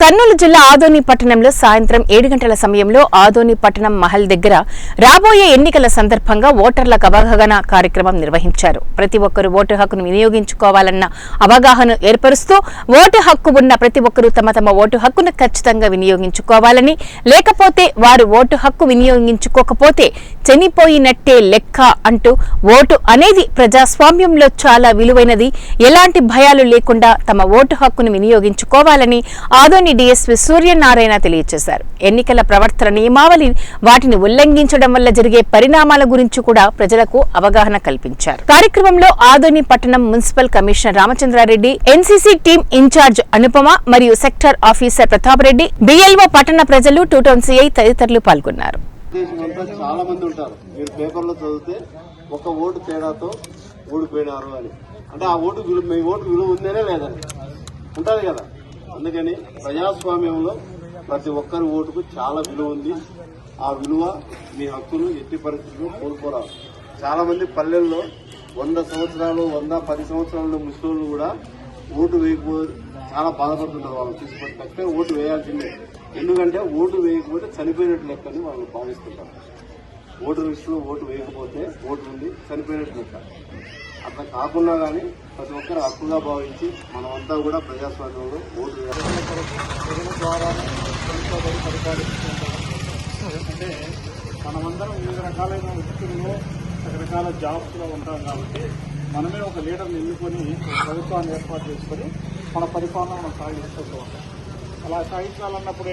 కర్నూలు జిల్లా ఆదోని పట్టణంలో సాయంత్రం ఏడు గంటల సమయంలో ఆదోని పట్టణం మహల్ దగ్గర రాబోయే ఎన్నికల సందర్భంగా ఓటర్లకు అవగాహన కార్యక్రమం నిర్వహించారు. ప్రతి ఒక్కరూ ఓటు హక్కును వినియోగించుకోవాలన్న అవగాహన ఏర్పరుస్తూ ఓటు హక్కు ఉన్న ప్రతి ఒక్కరూ తమ తమ ఓటు హక్కును ఖచ్చితంగా వినియోగించుకోవాలని లేకపోతే వారు ఓటు హక్కు వినియోగించుకోకపోతే చనిపోయినట్టే లెక్క అంటూ ఓటు అనేది ప్రజాస్వామ్యంలో చాలా విలువైనది. ఎలాంటి భయాలు లేకుండా తమ ఓటు హక్కును వినియోగించుకోవాలని ఆదోని డీఎస్పీ సూర్యనారాయణ తెలియజేశారు. ఎన్నికల ప్రవర్తన నియమావళి వాటిని ఉల్లంఘించడం వల్ల జరిగే పరిణామాల గురించి కూడా ప్రజలకు అవగాహన కల్పించారు. కార్యక్రమంలో ఆదోని పట్టణం municipal commissioner Ramachandra Reddy NCC team incharge Anupama మరియు sector officer Pratap Reddy BLO పట్టణ ప్రజలు టూ టౌన్ సిఐ తదితరులు పాల్గొన్నారు. చాలా మంది ఉంటారు. మీరు పేపర్లో చదివితే ఒక ఓటు తేడాతో ఓడిపోయినారు అని. అంటే ఆ ఓటు విలువ మీ ఓటు విలువ ఉందనే లేదని ఉంటుంది కదా? అందుకని ప్రజాస్వామ్యంలో ప్రతి ఒక్కరి ఓటుకు చాలా విలువ ఉంది. ఆ విలువ మీ హక్కును ఎట్టి పరిస్థితుల్లో కోల్పోరాదు. చాలా మంది పల్లెల్లో వంద సంవత్సరాలు వంద పది సంవత్సరాలు ముస్లింలు కూడా ఓటు వేయకపో చాలా బాధపడుతుంటారు వాళ్ళు తీసుకొని ఓటు వేయాల్సిందే. ఎందుకంటే ఓటు వేయకపోతే చనిపోయినట్టు లెక్కని వాళ్ళు భావిస్తుంటారు. ఓటు లిస్టులో ఓటు వేయకపోతే ఓటు ఉంది చనిపోయినట్టు లెక్క. అట్లా కాకుండా కానీ ప్రతి ఒక్కరు హక్కుగా భావించి మనమంతా కూడా ప్రజాస్వామ్యంలో ఓటు వేయాలి. ద్వారా అంటే మనమందరం వివిధ రకాలైన వృత్తుల్లో రకరకాల జాబ్స్లో ఉంటాం కాబట్టి మనమే ఒక లీడర్ని ఎన్నుకొని ప్రభుత్వాన్ని ఏర్పాటు చేసుకొని మన పరిపాలన మనం సాగించుకుంటూ ఉంటాం. అలా సాగించాలన్నప్పుడు